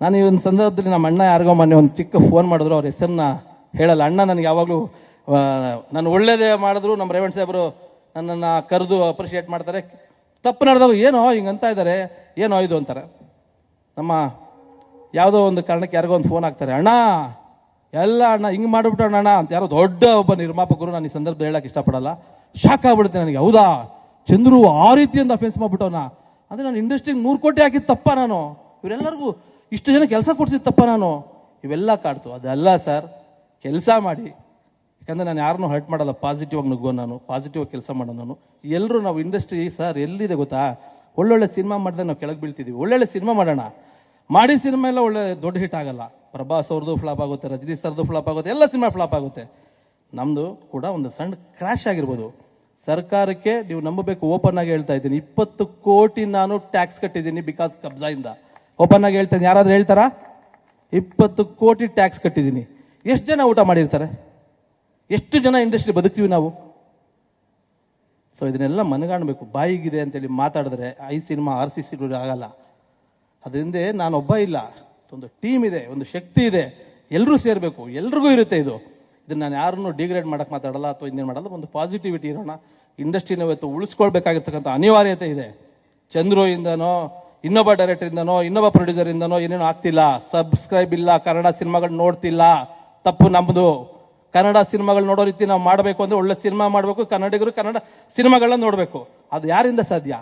ನಾನು ಈ ಒಂದು ಸಂದರ್ಭದಲ್ಲಿ ನಮ್ಮ ಅಣ್ಣ ಯಾರಿಗೋ ಮೊನ್ನೆ ಒಂದು ಚಿಕ್ಕ ಫೋನ್ ಮಾಡಿದ್ರು, ಅವ್ರ ಹೆಸರನ್ನ ಹೇಳಲ್ಲ. ಅಣ್ಣ ನನಗೆ ಯಾವಾಗಲೂ ನಾನು ಒಳ್ಳೇದೇ ಮಾಡಿದ್ರು, ನಮ್ಮ ರೇವಣ್ ಸಾಹೇಬರು ನನ್ನನ್ನು ಕರೆದು ಅಪ್ರಿಷಿಯೇಟ್ ಮಾಡ್ತಾರೆ. ತಪ್ಪು ನಡೆದವು ಏನೋ ಹಿಂಗಂತ ಇದ್ದಾರೆ ಏನೋ ಇದು ಅಂತಾರೆ. ನಮ್ಮ ಯಾವುದೋ ಒಂದು ಕಾರಣಕ್ಕೆ ಯಾರಿಗೋ ಒಂದು ಫೋನ್ ಹಾಕ್ತಾರೆ, ಅಣ್ಣ, ಎಲ್ಲ ಅಣ್ಣ, ಹಿಂಗೆ ಮಾಡಿಬಿಟ್ಟು ಅಣ್ಣ ಅಂತ ಯಾರೋ ದೊಡ್ಡ ಒಬ್ಬ ನಿರ್ಮಾಪಕರು ನಾನು ಈ ಸಂದರ್ಭದಲ್ಲಿ ಹೇಳಕ್ಕೆ ಇಷ್ಟಪಡಲ್ಲ. ಶಾಕ್ ಆಗ್ಬಿಡುತ್ತೆ ನನಗೆ. ಹೌದಾ? ಚಂದ್ರು ಆ ರೀತಿಯಿಂದ ಅಫೆನ್ಸ್ ಮಾಡಿಬಿಟ್ಟವನ? ಅಂದರೆ ನಾನು ಇಂಡಸ್ಟ್ರಿಗೆ ನೂರು ಕೋಟಿ ಹಾಕಿದ್ದು ತಪ್ಪ ನಾನು? ಇವರೆಲ್ಲರಿಗೂ ಇಷ್ಟು ಜನ ಕೆಲಸ ಕೊಡ್ತಿತ್ತಪ್ಪ ತಪ್ಪ ನಾನು. ಇವೆಲ್ಲ ಕಾಡ್ತು. ಅದಲ್ಲ ಸರ್, ಕೆಲಸ ಮಾಡಿ. ಯಾಕಂದರೆ ನಾನು ಯಾರನ್ನೂ ಹರ್ಟ್ ಮಾಡಲ್ಲ ಪಾಸಿಟಿವ್ ಆಗಿ ನುಗ್ಗೋ ನಾನು ಪಾಸಿಟಿವ್ ಆಗಿ ಕೆಲಸ ಮಾಡೋ ನಾನು. ಎಲ್ಲರೂ ನಾವು ಇಂಡಸ್ಟ್ರಿ ಸರ್, ಎಲ್ಲಿದೆ ಗೊತ್ತಾ? ಒಳ್ಳೊಳ್ಳೆ ಸಿನಿಮಾ ಮಾಡಿದ್ರೆ ನಾವು ಕೆಳಗೆ ಬೀಳ್ತಿದ್ದೀವಿ ಒಳ್ಳೊಳ್ಳೆ ಸಿನಿಮಾ ಮಾಡೋಣ. ಮಾಡಿ ಸಿನಿಮಾ ಎಲ್ಲ ಒಳ್ಳೆ ದೊಡ್ಡ ಹಿಟ್ ಆಗಲ್ಲ. ಪ್ರಭಾಸ್ ಅವ್ರದ್ದು ಫ್ಲಾಪ್ ಆಗುತ್ತೆ, ರಜನಿ ಸರ್ದು ಫ್ಲಾಪ್ ಆಗುತ್ತೆ, ಎಲ್ಲ ಸಿನಿಮಾ ಫ್ಲಾಪ್ ಆಗುತ್ತೆ. ನಮ್ಮದು ಕೂಡ ಒಂದು ಸಣ್ಣ ಕ್ರ್ಯಾಶ್ ಆಗಿರ್ಬೋದು. ಸರ್ಕಾರಕ್ಕೆ ನೀವು ನಂಬಬೇಕು ಓಪನ್ ಆಗಿ ಹೇಳ್ತಾ ಇದ್ದೀನಿ. ಇಪ್ಪತ್ತು ಕೋಟಿ ನಾನು ಟ್ಯಾಕ್ಸ್ ಕಟ್ಟಿದ್ದೀನಿ ಬಿಕಾಸ್ ಕಬ್ಜಾಯಿಂದ. ಓಪನ್ ಆಗಿ ಹೇಳ್ತೇನೆ. ಯಾರಾದ್ರೂ ಹೇಳ್ತಾರಾ? ಇಪ್ಪತ್ತು ಕೋಟಿ ಟ್ಯಾಕ್ಸ್ ಕಟ್ಟಿದ್ದೀನಿ. ಎಷ್ಟು ಜನ ಊಟ ಮಾಡಿರ್ತಾರೆ? ಎಷ್ಟು ಜನ ಇಂಡಸ್ಟ್ರಿ ಬದುಕ್ತೀವಿ ನಾವು? ಸೊ ಇದನ್ನೆಲ್ಲ ಮನಗಾಣಬೇಕು. ಬಾಯಿಗಿದೆ ಅಂತೇಳಿ ಮಾತಾಡಿದ್ರೆ ಐ ಸಿನಿಮಾ, ಆರ್ ಸಿ ಸಿಗಳು ಆಗಲ್ಲ. ಅದರಿಂದ ನಾನೊಬ್ಬ ಇಲ್ಲ. ಒಂದು ಟೀಮ್ ಇದೆ, ಒಂದು ಶಕ್ತಿ ಇದೆ. ಎಲ್ಲರೂ ಸೇರಬೇಕು. ಎಲ್ರಿಗೂ ಇರುತ್ತೆ ಇದು. ಇದನ್ನು ನಾನು ಯಾರನ್ನು ಡಿಗ್ರೇಡ್ ಮಾಡಕ್ಕೆ ಮಾತಾಡಲ್ಲ ಅಥವಾ ಇನ್ನೇನು ಮಾಡಲ್ಲ. ಒಂದು ಪಾಸಿಟಿವಿಟಿ ಇರೋಣ. ಇಂಡಸ್ಟ್ರಿನ ಇವತ್ತು ಉಳಿಸ್ಕೊಳ್ಬೇಕಾಗಿರ್ತಕ್ಕಂಥ ಅನಿವಾರ್ಯತೆ ಇದೆ. ಚಂದ್ರು ಇಂದನೋ ಇನ್ನೊಬ್ಬ ಡೈರೆಕ್ಟರ್ ಇಂದನೋ, ಇನ್ನೊಬ್ಬ ಪ್ರೊಡ್ಯೂಸರ್ ಇಂದನೋ ಏನೇನು ಆಗ್ತಿಲ್ಲ. ಸಬ್ಸ್ಕ್ರೈಬ್ ಇಲ್ಲ, ಕನ್ನಡ ಸಿನಿಮಾಗಳು ನೋಡ್ತಿಲ್ಲ. ತಪ್ಪು ನಮ್ಮದು ಕನ್ನಡ ಸಿನಿಮಾಗಳು ನೋಡೋ ರೀತಿ ನಾವು ಮಾಡಬೇಕು ಅಂದ್ರೆ ಒಳ್ಳೆ ಸಿನಿಮಾ ಮಾಡಬೇಕು. ಕನ್ನಡಿಗರು ಕನ್ನಡ ಸಿನಿಮಾಗಳನ್ನ ನೋಡಬೇಕು. ಅದು ಯಾರಿಂದ ಸಾಧ್ಯ?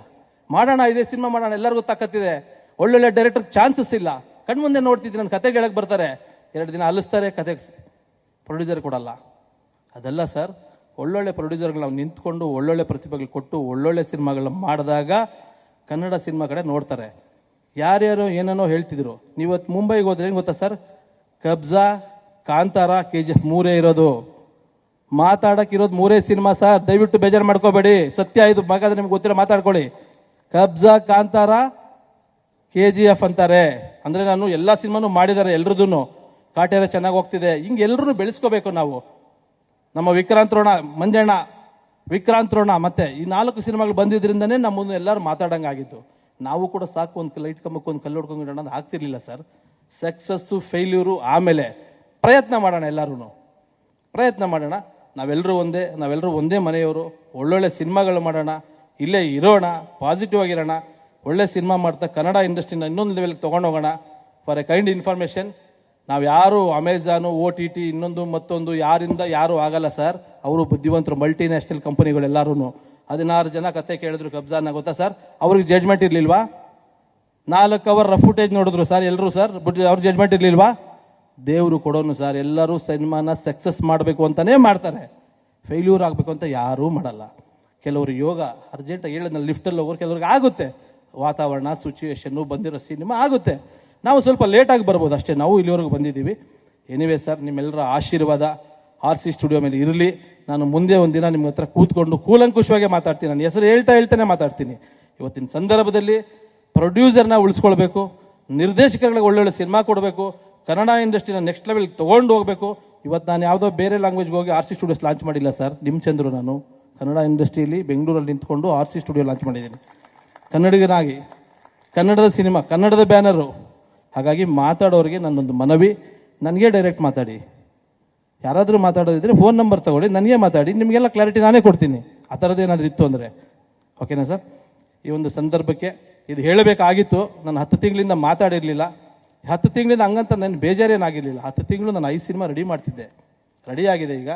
ಮಾಡೋಣ, ಇದೇ ಸಿನಿಮಾ ಮಾಡೋಣ, ಎಲ್ಲರಿಗೂ ತಕ್ಕತ್ತಿದೆ ಒಳ್ಳೊಳ್ಳೆ ಡೈರೆಕ್ಟರ್ ಚಾನ್ಸಸ್ ಇಲ್ಲ. ಕಣ್ಮುಂದೆ ನೋಡ್ತಿದ್ದೀನಿ ನನ್ನ ಕತೆ ಹೇಳಕ್ ಬರ್ತಾರೆ. ಎರಡು ದಿನ ಅಲಿಸ್ತಾರೆ ಕತೆ ಪ್ರೊಡ್ಯೂಸರ್ ಕೊಡಲ್ಲ. ಅದಲ್ಲ ಸರ್ ಒಳ್ಳೊಳ್ಳೆ ಪ್ರೊಡ್ಯೂಸರ್ಗಳು ನಾವು ನಿಂತ್ಕೊಂಡು, ಒಳ್ಳೊಳ್ಳೆ ಪ್ರತಿಭೆಗಳು ಕೊಟ್ಟು, ಒಳ್ಳೊಳ್ಳೆ ಸಿನಿಮಾಗಳನ್ನ ಮಾಡಿದಾಗ ಕನ್ನಡ ಸಿನಿಮಾ ಕಡೆ ನೋಡ್ತಾರೆ. ಯಾರ್ಯಾರು ಏನೇನೋ ಹೇಳ್ತಿದ್ರು. ನೀವತ್ತು ಮುಂಬೈಗೆ ಹೋದ್ರೆ ಏನು ಗೊತ್ತಾ sir? Kabzaa, Kantara K G F ಮೂರೇ ಇರೋದು ಮಾತಾಡೋಕ್ಕಿರೋದು ಮೂರೇ ಸಿನಿಮಾ ಸರ್. ದಯವಿಟ್ಟು ಬೇಜಾರು ಮಾಡ್ಕೋಬೇಡಿ. ಸತ್ಯ ಇದು. ಬೇಕಾದ್ರೆ ನಿಮ್ಗೆ ಗೊತ್ತಿರೋ ಮಾತಾಡ್ಕೊಳ್ಳಿ. Kabzaa, Kantara K G F ಅಂತಾರೆ. ಅಂದರೆ ನಾನು ಎಲ್ಲ ಸಿನಿಮಾನು ಮಾಡಿದ್ದಾರೆ ಎಲ್ರದೂ ಕಾಟೇರ ಚೆನ್ನಾಗಿ ಹೋಗ್ತಿದೆ. ಹಿಂಗೆ ಎಲ್ಲರೂ ಬೆಳೆಸ್ಕೋಬೇಕು ನಾವು. ನಮ್ಮ ವಿಕ್ರಾಂತ್ ರೋಣ, ಮಂಜಣ್ಣ ವಿಕ್ರಾಂತ್ ರೋಣ, ಮತ್ತೆ ಈ ನಾಲ್ಕು ಸಿನಿಮಾಗಳು ಬಂದಿದ್ರಿಂದನೇ ನಮ್ಮನ್ನು ಎಲ್ಲರೂ ಮಾತಾಡಂಗಾಗಿತ್ತು. ನಾವು ಕೂಡ ಸಾಕು ಒಂದು ಲೈಟ್ ಕಂಬಕ್ಕೆ ಒಂದು ಕಲ್ಲು ಹೊಡ್ಕೊಂಡು ಅಂತ ಆಗ್ತಿರ್ಲಿಲ್ಲ ಸರ್. ಸಕ್ಸಸ್ಸು, ಫೇಲ್ಯೂರು, ಆಮೇಲೆ ಪ್ರಯತ್ನ ಮಾಡೋಣ ಎಲ್ಲರೂ ಪ್ರಯತ್ನ ಮಾಡೋಣ. ನಾವೆಲ್ಲರೂ ಒಂದೇ ನಾವೆಲ್ಲರೂ ಒಂದೇ ಮನೆಯವರು. ಒಳ್ಳೊಳ್ಳೆ ಸಿನಿಮಾಗಳು ಮಾಡೋಣ. ಇಲ್ಲೇ ಇರೋಣ ಪಾಸಿಟಿವ್ ಆಗಿರೋಣ. ಒಳ್ಳೆ ಸಿನಿಮಾ ಮಾಡ್ತಾ ಕನ್ನಡ ಇಂಡಸ್ಟ್ರಿನ ಇನ್ನೊಂದು ಲೆವೆಲ್ಗೆ ತೊಗೊಂಡೋಗೋಣ. ಫಾರ್ ಎ ಕೈಂಡ್ ಇನ್ಫಾರ್ಮೇಷನ್ ನಾವು ಯಾರು ಅಮೆಝಾನು ಓ ಟಿ ಟಿ, ಇನ್ನೊಂದು ಮತ್ತೊಂದು ಯಾರಿಂದ ಯಾರು ಆಗಲ್ಲ ಸರ್. ಅವರು ಬುದ್ಧಿವಂತರು ಮಲ್ಟಿ ನ್ಯಾಷನಲ್ ಕಂಪನಿಗಳೆಲ್ಲರೂ ಹದಿನಾರು ಜನ ಕತೆ ಕೇಳಿದ್ರು ಕಬ್ಜಾನ ಗೊತ್ತಾ ಸರ್? ಅವ್ರಿಗೆ ಜಡ್ಜ್ಮೆಂಟ್ ಇರಲಿಲ್ವಾ? ನಾಲ್ಕು ಅವರ್ ಫುಟೇಜ್ ನೋಡಿದ್ರು ಸರ್ ಎಲ್ಲರೂ ಸರ್? ಅವ್ರ ಜಡ್ಜ್ಮೆಂಟ್ ಇರಲಿಲ್ವಾ? ದೇವರು ಕೊಡೋನು ಸರ್, ಎಲ್ಲರೂ ಸಿನಿಮಾನ ಸಕ್ಸಸ್ ಮಾಡಬೇಕು ಅಂತಲೇ ಮಾಡ್ತಾರೆ. ಫೇಲ್ಯೂರ್ ಆಗಬೇಕು ಅಂತ ಯಾರೂ ಮಾಡಲ್ಲ. ಕೆಲವರು ಯೋಗ ಅರ್ಜೆಂಟಾಗಿ ಹೇಳಿದ್ನ ಲಿಫ್ಟಲ್ಲಿ ಹೋಗೋರು ಕೆಲವ್ರಿಗೆ ಆಗುತ್ತೆ. ವಾತಾವರಣ ಸಿಚುವೇಶನ್ನು ಬಂದಿರೋ ಸಿನಿಮಾ ಆಗುತ್ತೆ. ನಾವು ಸ್ವಲ್ಪ ಲೇಟಾಗಿ ಬರ್ಬೋದು ಅಷ್ಟೇ, ನಾವು ಇಲ್ಲಿವರೆಗೂ ಬಂದಿದ್ದೀವಿ. ಎನಿವೇ ಸರ್ ನಿಮ್ಮೆಲ್ಲರ ಆಶೀರ್ವಾದ ಆರ್ ಸಿ ಸ್ಟುಡಿಯೋ ಮೇಲೆ ಇರಲಿ. ನಾನು ಮುಂದೆ ಒಂದಿನ ನಿಮ್ಮ ಹತ್ರ ಕೂತ್ಕೊಂಡು ಕೂಲಂಕುಷವಾಗಿ ಮಾತಾಡ್ತೀನಿ. ನನ್ನ ಹೆಸರು ಹೇಳ್ತಾ ಹೇಳ್ತಾನೆ ಮಾತಾಡ್ತೀನಿ. ಇವತ್ತಿನ ಸಂದರ್ಭದಲ್ಲಿ ಪ್ರೊಡ್ಯೂಸರ್ನ ಉಳಿಸ್ಕೊಳ್ಬೇಕು, ನಿರ್ದೇಶಕರಿಗೆ ಒಳ್ಳೊಳ್ಳೆ ಸಿನಿಮಾ ಕೊಡಬೇಕು, ಕನ್ನಡ ಇಂಡಸ್ಟ್ರಿನ ನೆಕ್ಸ್ಟ್ ಲೆವೆಲ್ ತೊಗೊಂಡು ಹೋಗಬೇಕು. ಇವತ್ತು ನಾನು ಯಾವುದೋ ಬೇರೆ ಲ್ಯಾಂಗ್ವೇಜ್ಗೆ ಹೋಗಿ ಆರ್ ಸಿ ಸ್ಟುಡಿಯೋಸ್ ಲಾಂಚ್ ಮಾಡಿಲ್ಲ ಸರ್ ನಿಮ್ಮ ಚಂದ್ರು ನಾನು. ಕನ್ನಡ ಇಂಡಸ್ಟ್ರಿಯಲ್ಲಿ ಬೆಂಗಳೂರಲ್ಲಿ ನಿಂತ್ಕೊಂಡು ಆರ್ ಸಿ ಸ್ಟುಡಿಯೋ ಲಾಂಚ್ ಮಾಡಿದ್ದೀನಿ. ಕನ್ನಡಿಗನಾಗಿ, ಕನ್ನಡದ ಸಿನಿಮಾ ಕನ್ನಡದ ಬ್ಯಾನರು ಹಾಗಾಗಿ ಮಾತಾಡೋರಿಗೆ ನನ್ನೊಂದು ಮನವಿ. ನನಗೆ ಡೈರೆಕ್ಟ್ ಮಾತಾಡಿ. ಯಾರಾದರೂ ಮಾತಾಡೋದಿದ್ರೆ ಫೋನ್ ನಂಬರ್ ತಗೊಳ್ಳಿ, ನನಗೆ ಮಾತಾಡಿ, ನಿಮಗೆಲ್ಲ ಕ್ಲಾರಿಟಿ ನಾನೇ ಕೊಡ್ತೀನಿ. ಆ ಥರದ್ದು ಏನಾದರೂ ಇತ್ತು ಅಂದರೆ. ಓಕೆನಾ ಸರ್ ಈ ಒಂದು ಸಂದರ್ಭಕ್ಕೆ ಇದು ಹೇಳಬೇಕಾಗಿತ್ತು. ನಾನು ಹತ್ತು ತಿಂಗಳಿಂದ ಮಾತಾಡಿರಲಿಲ್ಲ. ಹತ್ತು ತಿಂಗಳಿಂದ ಹಂಗಂತ ನನ್ನ ಬೇಜಾರೇನಾಗಿರಲಿಲ್ಲ. ಹತ್ತು ತಿಂಗಳು ನಾನು ಐದು ಸಿನಿಮಾ ರೆಡಿ ಮಾಡ್ತಿದ್ದೆ. ರೆಡಿ ಆಗಿದೆ ಈಗ.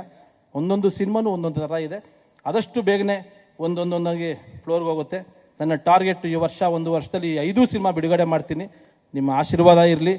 ಒಂದೊಂದು ಸಿನಿಮಾನು ಒಂದೊಂದು ಥರ ಇದೆ. ಆದಷ್ಟು ಬೇಗನೆ ಒಂದೊಂದೊಂದಾಗಿ ಫ್ಲೋರ್ಗೆ ಹೋಗುತ್ತೆ. ನನ್ನ ಟಾರ್ಗೆಟ್ ಈ ವರ್ಷ, ಒಂದು ವರ್ಷದಲ್ಲಿ ಐದು ಸಿನಿಮಾ ಬಿಡುಗಡೆ ಮಾಡ್ತೀನಿ. ನಿಮ್ಮ ಆಶೀರ್ವಾದ ಇರಲಿ.